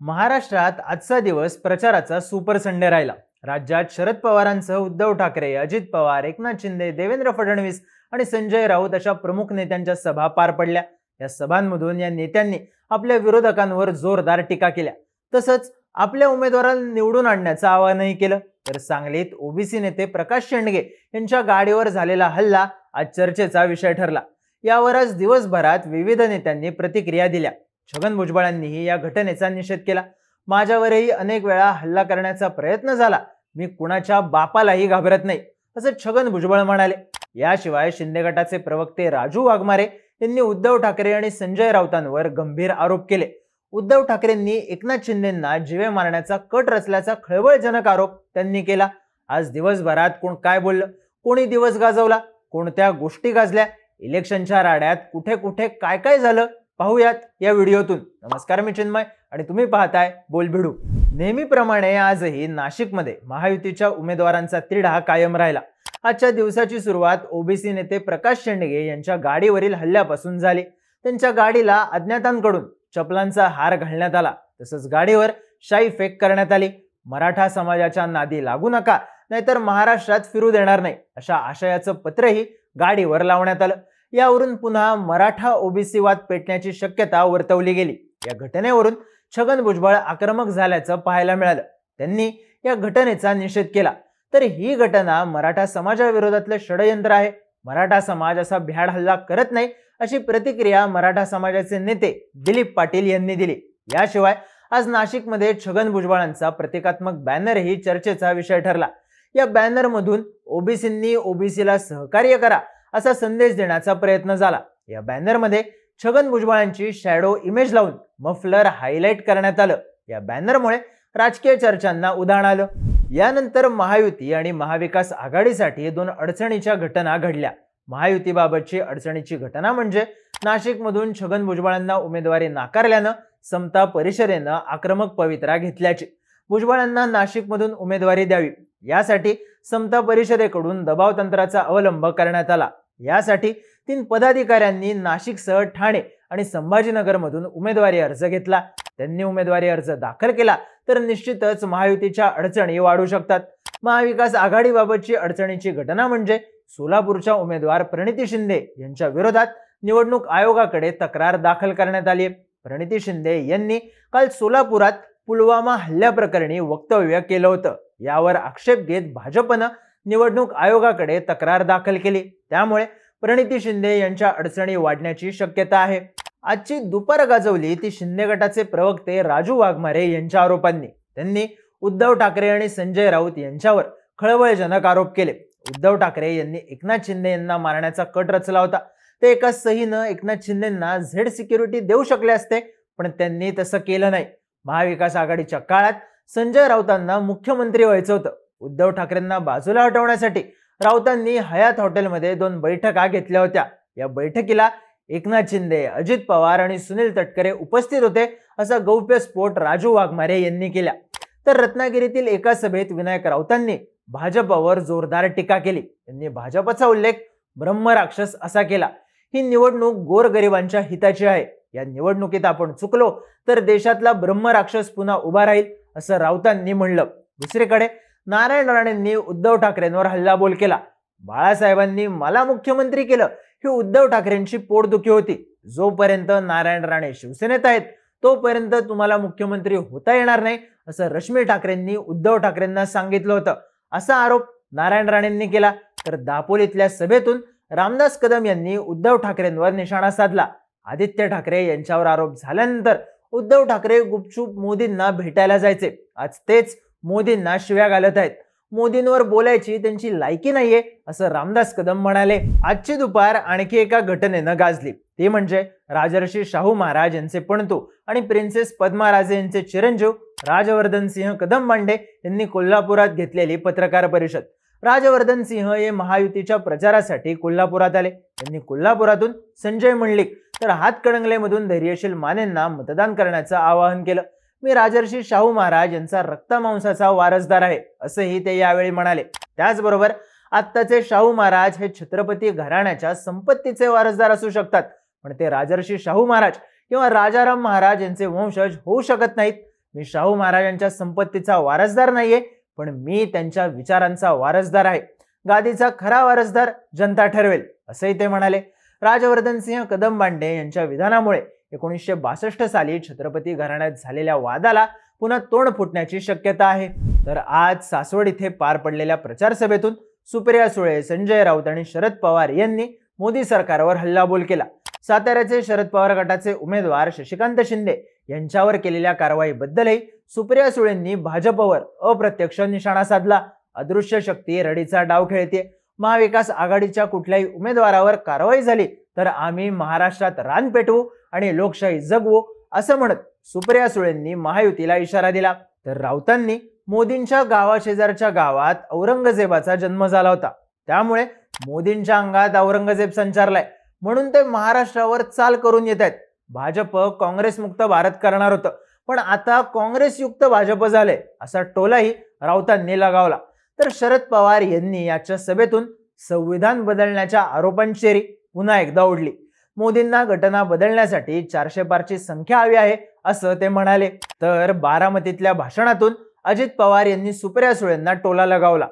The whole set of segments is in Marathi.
महाराष्ट्रात आजचा दिवस प्रचाराचा सुपर संडे राहिला. राज्यात शरद पवारांसह उद्धव ठाकरे अजित पवार एकनाथ शिंदे देवेंद्र फडणवीस आणि संजय राऊत अशा प्रमुख नेत्यांच्या सभा पार पडल्या. या सभांमधून या नेत्यांनी आपल्या विरोधकांवर जोरदार टीका केल्या. तसंच आपल्या उमेदवाराला निवडून आणण्याचं आवाहनही केलं. तर सांगलीत ओबीसी नेते प्रकाश शेंडगे यांच्या गाडीवर झालेला हल्ला आज चर्चेचा विषय ठरला. यावर आज दिवसभरात विविध नेत्यांनी प्रतिक्रिया दिल्या. छगन भुजबळांनीही या घटनेचा निषेध केला. माझ्यावरही अनेक वेळा हल्ला करण्याचा प्रयत्न झाला. मी कुणाच्या बापालाही घाबरत नाही असं छगन भुजबळ म्हणाले. याशिवाय शिंदे गटाचे प्रवक्ते राजू वाघमारे यांनी उद्धव ठाकरे आणि संजय राऊतांवर गंभीर आरोप केले. उद्धव ठाकरेंनी एकनाथ शिंदेंना जीवे मारण्याचा कट रचल्याचा खळबळजनक आरोप त्यांनी केला. आज दिवसभरात कोण काय बोललं? कोणी दिवस गाजवला? कोणत्या गोष्टी गाजल्या? इलेक्शनच्या राड्यात कुठे कुठे काय काय झालं? पाहूयात या व्हिडिओतून. नमस्कार मी चिन्मय आणि तुम्ही पाहताय बोलभिडू. नेहमीप्रमाणे आजही नाशिकमध्ये महायुतीच्या उमेदवारांचा तिढा कायम राहिला. आजच्या दिवसाची सुरुवात ओबीसी नेते प्रकाश शेंडगे यांच्या गाडीवरील हल्ल्यापासून झाली. त्यांच्या गाडीला अज्ञातांकडून चपलांचा हार घालण्यात आला. तसंच गाडीवर शाई फेक करण्यात आली. मराठा समाजाच्या नादी लागू नका नाहीतर महाराष्ट्रात फिरू देणार नाही अशा आशयाचं पत्रही गाडीवर लावण्यात आलं. यावरून पुन्हा मराठा ओबीसी वाद पेटण्याची शक्यता वर्तवली गेली. या घटनेवरून छगन भुजबळ आक्रमक झाल्याचं पाहायला मिळालं. त्यांनी या घटनेचा निषेध केला. तर ही घटना मराठा समाजाविरोधातलं षडयंत्र आहे. मराठा समाज असा भ्याड हल्ला करत नाही अशी प्रतिक्रिया मराठा समाजाचे नेते दिलीप पाटील यांनी दिली. याशिवाय आज नाशिकमध्ये छगन भुजबळांचा प्रतिकात्मक बॅनरही चर्चेचा विषय ठरला. या बॅनरमधून ओबीसींनी ओबीसीला सहकार्य करा असा संदेश देण्याचा प्रयत्न झाला. या बॅनरमध्ये छगन भुजबळांची शॅडो इमेज लावून मफलर हायलाईट करण्यात आलं. या बॅनरमुळे राजकीय चर्चांना उधाण आलं. यानंतर महायुती आणि महाविकास आघाडीसाठी दोन अडचणीच्या घटना घडल्या. महायुतीबाबतची अडचणीची घटना म्हणजे नाशिकमधून छगन भुजबळांना उमेदवारी नाकारल्यानं समता परिषदेनं आक्रमक पवित्रा घेतल्याची. भुजबळांना नाशिकमधून उमेदवारी द्यावी. यासाठी समता परिषदेकडून दबाव तंत्राचा अवलंब करण्यात आला. यासाठी तीन पदाधिकाऱ्यांनी नाशिकसह ठाणे आणि संभाजीनगरमधून उमेदवारी अर्ज घेतला. त्यांनी उमेदवारी अर्ज दाखल केला तर निश्चितच महायुतीच्या अडचणी वाढू शकतात. महाविकास आघाडीबाबतची अडचणीची घटना म्हणजे सोलापूरच्या उमेदवार प्रणिती शिंदे यांच्या विरोधात निवडणूक आयोगाकडे तक्रार दाखल करण्यात आली प्रणिती शिंदे यांनी काल सोलापुरात पुलवामा हल्ल्याप्रकरणी वक्तव्य केलं होतं. यावर आक्षेप घेत भाजपनं निवडणूक आयोगाकडे तक्रार दाखल केली. त्यामुळे प्रणिती शिंदे यांच्या अडचणी वाढण्याची शक्यता आहे. आजची दुपार गाजवली ती शिंदे गटाचे प्रवक्ते राजू वाघमारे यांच्या आरोपांनी. त्यांनी उद्धव ठाकरे आणि संजय राऊत यांच्यावर खळबळजनक आरोप केले. उद्धव ठाकरे यांनी एकनाथ शिंदे यांना मारण्याचा कट रचला होता. ते एका सहीनं एकनाथ शिंदेना झेड सिक्युरिटी देऊ शकले असते पण त्यांनी तसं केलं नाही. महाविकास आघाडीच्या काळात संजय राऊतांना मुख्यमंत्री व्हायचं होतं. उद्धव ठाकरेंना बाजूला हटवण्यासाठी राऊतांनी हयात हॉटेलमध्ये दोन बैठका घेतल्या होत्या. या बैठकीला एकनाथ शिंदे अजित पवार आणि सुनील तटकरे उपस्थित होते असा गौप्यस्फोट राजू वाघमारे यांनी केला. तर रत्नागिरीतील एका सभेत विनायक राऊतांनी भाजपावर जोरदार टीका केली. त्यांनी भाजपचा उल्लेख ब्रह्मराक्षस असा केला. ही निवडणूक गोरगरिबांच्या हिताची आहे. या निवडणुकीत आपण चुकलो तर देशातला ब्रह्मराक्षस पुन्हा उभा राहील असं राऊतांनी म्हणलं. दुसरीकडे नारायण राणेंनी उद्धव ठाकरेंवर हल्लाबोल केला. बाळासाहेबांनी मला मुख्यमंत्री केलं ही उद्धव ठाकरेंची पोटदुखी होती. जोपर्यंत नारायण राणे शिवसेनेत आहेत तोपर्यंत तुम्हाला मुख्यमंत्री होता येणार नाही असं रश्मी ठाकरेंनी उद्धव ठाकरेंना सांगितलं होतं. असा आरोप नारायण राणेंनी केला. तर दापोलीतल्या सभेतून रामदास कदम यांनी उद्धव ठाकरेंवर निशाणा साधला. आदित्य ठाकरे यांच्यावर आरोप झाल्यानंतर उद्धव ठाकरे गुपचूप मोदींना भेटायला जायचे. आज तेच मोदींना शिव्या घालत आहेत. मोदींवर बोलायची त्यांची लायकी नाहीये असं रामदास कदम म्हणाले. आजची दुपार आणखी एका घटनेनं गाजली. ते म्हणजे राजर्षी शाहू महाराज यांचे पणतू आणि प्रिन्सेस पद्माराजे यांचे चिरंजीव राजवर्धन सिंह कदम मांडे यांनी कोल्हापुरात घेतलेली पत्रकार परिषद. राजवर्धन सिंह हे महायुतीच्या प्रचारासाठी कोल्हापुरात आले. त्यांनी कोल्हापुरातून संजय मंडलिक तर हातकणंगलेमधून धैर्यशील मानेंना मतदान करण्याचं आवाहन केलं. मी राजर्षी शाहू महाराज यांचा रक्तमांसाचा वारसदार आहे असंही ते यावेळी म्हणाले. त्याचबरोबर आत्ताचे शाहू महाराज हे छत्रपती घराण्याच्या संपत्तीचे वारसदार असू शकतात पण ते राजर्षी शाहू महाराज किंवा राजाराम महाराज यांचे वंशज होऊ शकत नाहीत. मी शाहू महाराजांच्या संपत्तीचा वारसदार नाहीये पण मी त्यांच्या विचारांचा वारसदार आहे. गादीचा खरा वारसदार जनता ठरवेल असंही ते म्हणाले. राजवर्धन सिंह कदम बांडे यांच्या विधानामुळे एकोणीसशे बासष्ट साली छत्रपती घराण्यात झालेल्या वादाला पुन्हा तोंड फुटण्याची शक्यता आहे. तर आज सासवड इथे पार पडलेल्या प्रचार सभेतून सुप्रिया सुळे संजय राऊत आणि शरद पवार यांनी मोदी सरकारवर हल्लाबोल केला. साताऱ्याचे शरद पवार गटाचे उमेदवार शशिकांत शिंदे यांच्यावर केलेल्या कारवाईबद्दलही सुप्रिया सुळेंनी भाजपवर अप्रत्यक्ष निशाणा साधला. अदृश्य शक्ती रडीचा डाव खेळते महाविकास आघाडीच्या कुठल्याही उमेदवारावर कारवाई झाली तर आम्ही महाराष्ट्रात रान पेटवू. आणि लोकशाही जगवू असं म्हणत सुप्रिया सुळेंनी महायुतीला इशारा दिला. तर राऊतांनी मोदींच्या गावाशेजारच्या गावात औरंगजेबाचा जन्म झाला होता. त्यामुळे मोदींच्या अंगात औरंगजेब संचारलाय. म्हणून ते महाराष्ट्रावर चाल करून येत आहेत. भाजप काँग्रेसमुक्त भारत करणार होतं. पण आता काँग्रेसयुक्त भाजप झाले असा टोलाही राऊतांनी लगावला. तर शरद पवार यांनी याच्या सभेतून संविधान बदलण्याच्या आरोपांचेरी पुन्हा एकदा ओढली. मोदींना घटना बदलण्यासाठी चारशे पारची संख्या हवी आहे असं ते म्हणाले. तर बारामतीतल्या भाषणातून अजित पवार यांनी सुप्रिया सुळेंना टोला लगावला.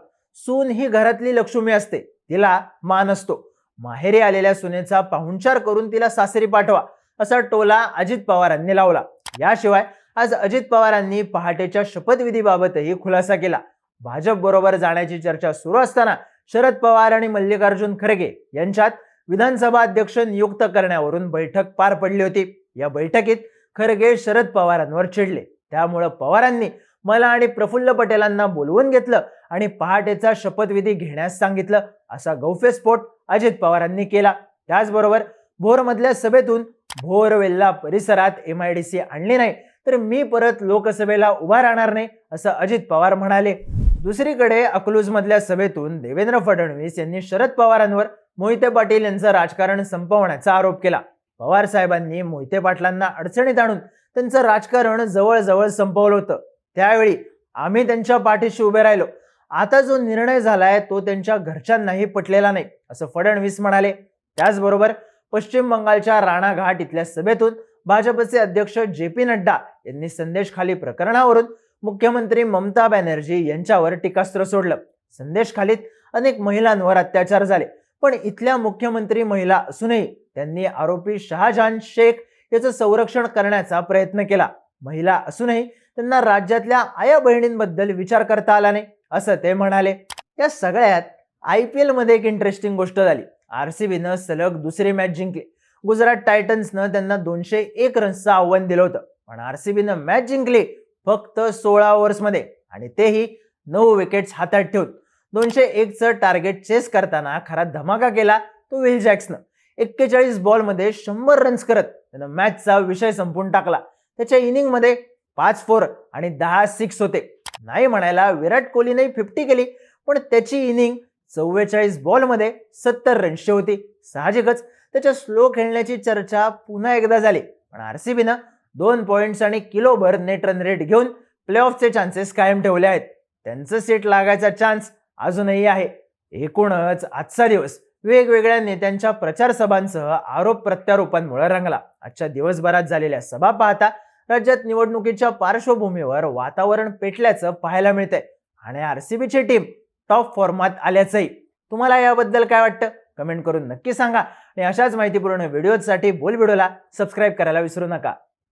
सून ही घरातली लक्ष्मी असते तिला मान असतो. माहेरी आलेल्या सुनेचा पाहुणचार करून तिला सासरी पाठवा असा टोला अजित पवारांनी लावला. याशिवाय आज अजित पवारांनी पहाटेच्या शपथविधीबाबतही खुलासा केला. भाजप बरोबर जाण्याची चर्चा सुरू असताना शरद पवार आणि मल्लिकार्जुन खरगे यांच्यात विधानसभा अध्यक्ष नियुक्त करण्यावरून बैठक पार पडली होती. या बैठकीत खरगे शरद पवारांवर चिडले. त्यामुळं पवारांनी मला आणि प्रफुल्ल पटेलांना बोलवून घेतलं आणि पहाटेचा शपथविधी घेण्यास सांगितलं. असा गौफ्यस्फोट अजित पवारांनी केला. त्याचबरोबर भोरमधल्या सभेतून भोरवेल्ला परिसरात एम आय डी सी आणली नाही तर मी परत लोकसभेला उभा राहणार नाही असं अजित पवार म्हणाले. दुसरीकडे अकलूजमधल्या सभेतून देवेंद्र फडणवीस यांनी शरद पवारांवर मोहिते पाटील यांचं राजकारण संपवण्याचा आरोप केला. पवार साहेबांनी मोहिते पाटलांना अडचणीत आणून त्यांचं राजकारण जवळजवळ संपवलं होतं. त्यावेळी आम्ही त्यांच्या पाठीशी उभे राहिलो. आता जो निर्णय झालाय तो त्यांच्या घरच्यांनाही पटलेला नाही असं फडणवीस म्हणाले. त्याचबरोबर पश्चिम बंगालच्या राणाघाट इथल्या सभेतून भाजपचे अध्यक्ष जे पी नड्डा यांनी संदेश खाली प्रकरणावरून मुख्यमंत्री ममता बॅनर्जी यांच्यावर टीकास्त्र सोडलं. संदेश खालीत अनेक महिलांवर अत्याचार झाले. पण इथल्या मुख्यमंत्री महिला असूनही त्यांनी आरोपी शहाजहान शेख याचं संरक्षण करण्याचा प्रयत्न केला. महिला असूनही त्यांना राज्यातल्या आया बहिणींबद्दल विचार करता आला नाही असं ते म्हणाले. या सगळ्यात आय पी एलमध्ये एक इंटरेस्टिंग गोष्ट झाली. आर सी बीनं सलग दुसरी मॅच जिंकली. गुजरात टायटन्सनं त्यांना दोनशे एक रन्सचं आव्हान दिलं होतं. पण आर सी बीनं मॅच जिंकली फक्त सोळा ओव्हर्समध्ये आणि तेही नऊ विकेट्स हातात ठेवून. दोनशे एकचं टार्गेट चेस करताना खरा धमाका केला तो विल जॅक्सनं एक्केचाळीस बॉलमध्ये शंभर रन्स करत त्यानं मॅचचा विषय संपून टाकला. त्याच्या इनिंगमध्ये पाच फोर आणि दहा सिक्स होते. नाही म्हणायला विराट कोहलीने फिफ्टी केली पण त्याची इनिंग चव्वेचाळीस बॉलमध्ये सत्तर रन्सची होती. साहजिकच त्याच्या स्लो खेळण्याची चर्चा पुन्हा एकदा झाली. पण आर सी बीनं दोन पॉईंट्स आणि किलोभर नेट रन रेट घेऊन प्लेऑफचे चान्सेस कायम ठेवले आहेत. त्यांचं सीट लागायचा चान्स अजूनही आहे. एकूणच आजचा दिवस वेगवेगळ्या नेत्यांच्या प्रचार सभांसह आरोप प्रत्यारोपांमुळे रंगला. आजच्या दिवसभरात झालेल्या सभा पाहता राज्यात निवडणुकीच्या पार्श्वभूमीवर वातावरण पेटल्याचं पाहायला मिळतंय. आणि आरसीबीची टीम टॉप फॉर्मात आल्याचंही. तुम्हाला याबद्दल काय वाटतं? कमेंट करून नक्की सांगा. आणि अशाच माहितीपूर्ण व्हिडिओसाठी बोल व्हिडिओला सबस्क्राईब करायला विसरू नका.